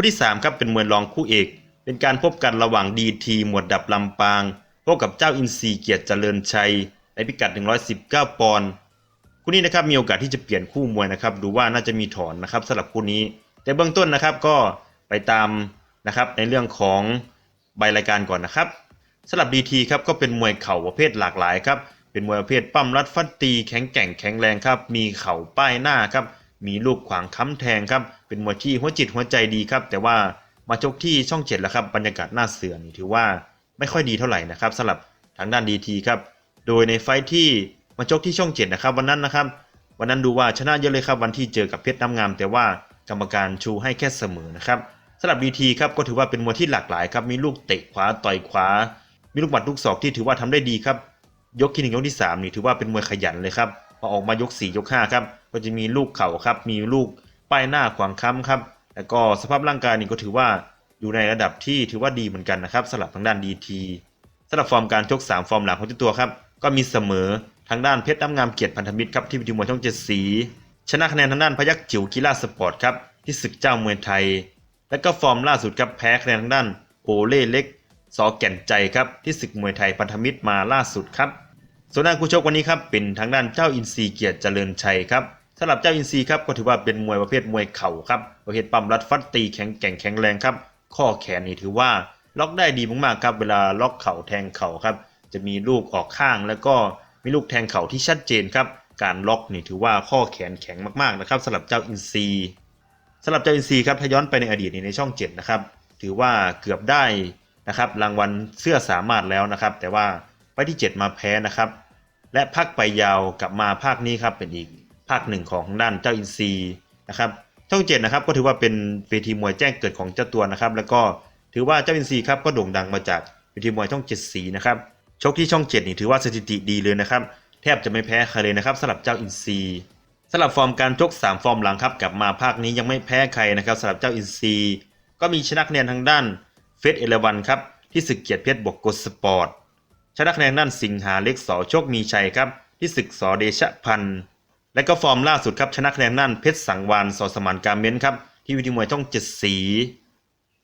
คู่ที่3ครับเป็นมวยรองคู่เอก เป็นการพบกันระหว่างดีทีหมวดดับลำปาง พบกับเจ้าอินทรีเกียรติเจริญชัย ในพิกัด 119 ปอนด์คู่นี้นะครับมีโอกาสที่จะเปลี่ยนคู่มวยนะครับ ดูว่าน่าจะมีถอนนะครับสำหรับคู่นี้ แต่เบื้องต้นนะครับก็ไปตามนะครับในเรื่องของใบรายการก่อนนะครับสำหรับดีทีครับก็เป็นมวยเข่าประเภทหลากหลายครับเป็นมวยประเภทปั้มรัดฟัดตีแข็งแกร่งแข็งแรงครับมีเข่าป้ายหน้าครับ มีลูกขวางค้ำแทงครับ เป็นมวยที่หัวจิตหัวใจดีครับ แต่ว่ามาชกที่ช่องเจ็ดแล้วครับ บรรยากาศหน้าเสือนี่ถือว่าไม่ค่อยดีเท่าไหร่นะครับสำหรับทางด้านดีทีครับ โดยในไฟที่มาชกที่ช่องเจ็ดนะครับ วันนั้นนะครับ วันนั้นดูว่าชนะเยอะเลยครับ วันที่เจอกับเพชรน้ำงาม แต่ว่ากรรมการชูให้แค่เสมอนะครับสำหรับดีทีครับก็ถือว่าเป็นมวยที่หลากหลายครับ มีลูกเตะขวาต่อยขวา มีลูกหมัดลูกศอกที่ถือว่าทำได้ดีครับ ยกที่หนึ่งยกที่สามนี่ถือว่าเป็นมวยขยันเลยครับ พอออกมายกสี่ยกห้าครับก็จะมีลูกเข่าครับมีลูกป้ายหน้าขวางค้ำครับแล้วก็สภาพร่างกายนี่ก็ถือว่าอยู่ในระดับที่ถือว่าดีเหมือนกันนะครับสำหรับทางด้านดีทีสำหรับฟอร์มการชกสามฟอร์มหลังของเจ้าตัวครับก็มีเสมอทางด้านเพชรน้ำงามเกียรติพันธมิตรครับที่วิธีมวยช่องเจ็ดสีชนะคะแนนทางด้านพยักจิ๋วกีฬาสปอร์ตครับที่ศึกเจ้ามวยไทย และก็ฟอร์มล่าสุดครับแพ้คะแนนทางด้านโอเล่เล็กสอแก่นใจครับที่ศึกมวยไทยพันธมิตรมาล่าสุดครับ ส่วนด้านคู่ชกวันนี้ครับเป็นทางด้านเจ้าอินทรีเกียรติเจริญชัยครับสำหรับเจ้าอินทรีครับก็ถือว่าเป็นมวยประเภทมวยเข่าครับประเภทปั๊มรัดฟัดตีแข็งแกร่งแข็งแรงครับข้อแขนนี่ถือว่าล็อกได้ดีมากๆครับเวลาล็อกเข่าแทงเข่าครับจะมีลูกออกข้างแล้วก็มีลูกแทงเข่าที่ชัดเจนครับการล็อกนี่ถือว่าข้อแขนแข็งมากๆนะครับสำหรับเจ้าอินทรีสำหรับเจ้าอินทรีครับถ้าย้อนไปในอดีตในช่องเจ็ดนะครับถือว่าเกือบได้นะครับรางวัลเสื้อสามารถแล้วนะครับ แต่ว่า ที่ 7 มาแพ้นะครับ และพักไปยาวกลับมาภาคนี้ครับเป็นอีกภาคหนึ่งของด้านเจ้าอินซีนะครับช่องเจ็ดนะครับก็ถือว่าเป็นเวทีมวยแจ้งเกิดของเจ้าตัวนะครับ แล้วก็ถือว่าเจ้าอินซีครับก็โด่งดังมาจากเวทีมวยช่องเจ็ดสีนะครับชกที่ช่องเจ็ดนี่ถือว่าสถิติดีเลยนะครับแทบจะไม่แพ้ใครเลยนะครับสำหรับเจ้าอินซีสำหรับฟอร์มการชก3ฟอร์มหลังครับกลับมาภาคนี้ยังไม่แพ้ใครนะครับสำหรับเจ้าอินซีก็มีชนะคะแนนทางด้านเฟสเอเลวันครับที่ศึกเกียรติเพชรบวกกดสปอร์ต ชนะคะแนนด้านสิงหาเล็กสอโชคมีชัยครับที่ศึกสอเดชะพันธ์และก็ฟอร์มล่าสุดครับชนะคะแนนด้านเพชรสังวานสอสมานการเม้นครับที่วิธีมวยช่องเจ็ดสี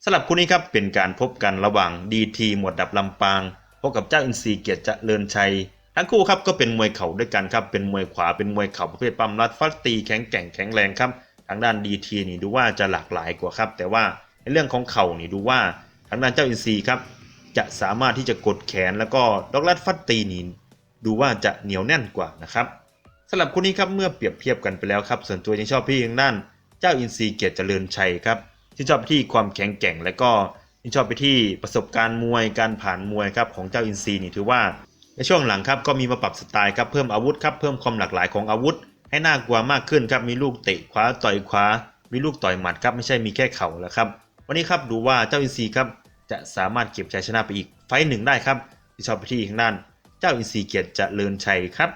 สำหรับคู่นี้ครับเป็นการพบกันระหว่างดีทีหมวดดับลำปางพบกับเจ้าอินทรีเกียรติเจริญชัยทั้งคู่ครับก็เป็นมวยเข่าด้วยกันครับเป็นมวยขวาเป็นมวยเข่าประเภทปั๊มรัดฟัดตีแข็งแกร่งแข็งแรงครับทางด้านดีทีนี่ดูว่าจะหลากหลายกว่าครับ แต่ว่าในเรื่องของเข่านี่ดูว่าทางด้านเจ้าอินทรีครับ จะสามารถที่จะกดแขนแล้วก็ล็อกลัดฟัดตีนีดูว่าจะเหนียวแน่นกว่านะครับสำหรับคู่นี้ครับเมื่อเปรียบเทียบกันไปแล้วครับส่วนตัวยังชอบพี่ทางด้าน เจ้าอินทรีเกียรติเจริญชัยครับที่ชอบไปที่ความแข็งแกร่ง และก็ที่ชอบไปที่ประสบการณ์มวยการผ่านมวยครับของเจ้าอินทรีนี่ถือว่าในช่วงหลังครับก็มีมาปรับสไตล์ครับเพิ่มอาวุธครับเพิ่มความหลากหลายของอาวุธ ให้น่ากลัวมากขึ้นครับมีลูกเตะขวาต่อยขวามีลูกต่อยหมัดครับไม่ใช่มีแค่เข่าแล้วครับวันนี้ครับดูว่าเจ้าอินทรีครับ จะสามารถเก็บชัยชนะไปอีกไฟหนึ่งได้ครับที่ชอบไปที่ทางด้าน เจ้าอินซีเกียรติเจริญชัยครับ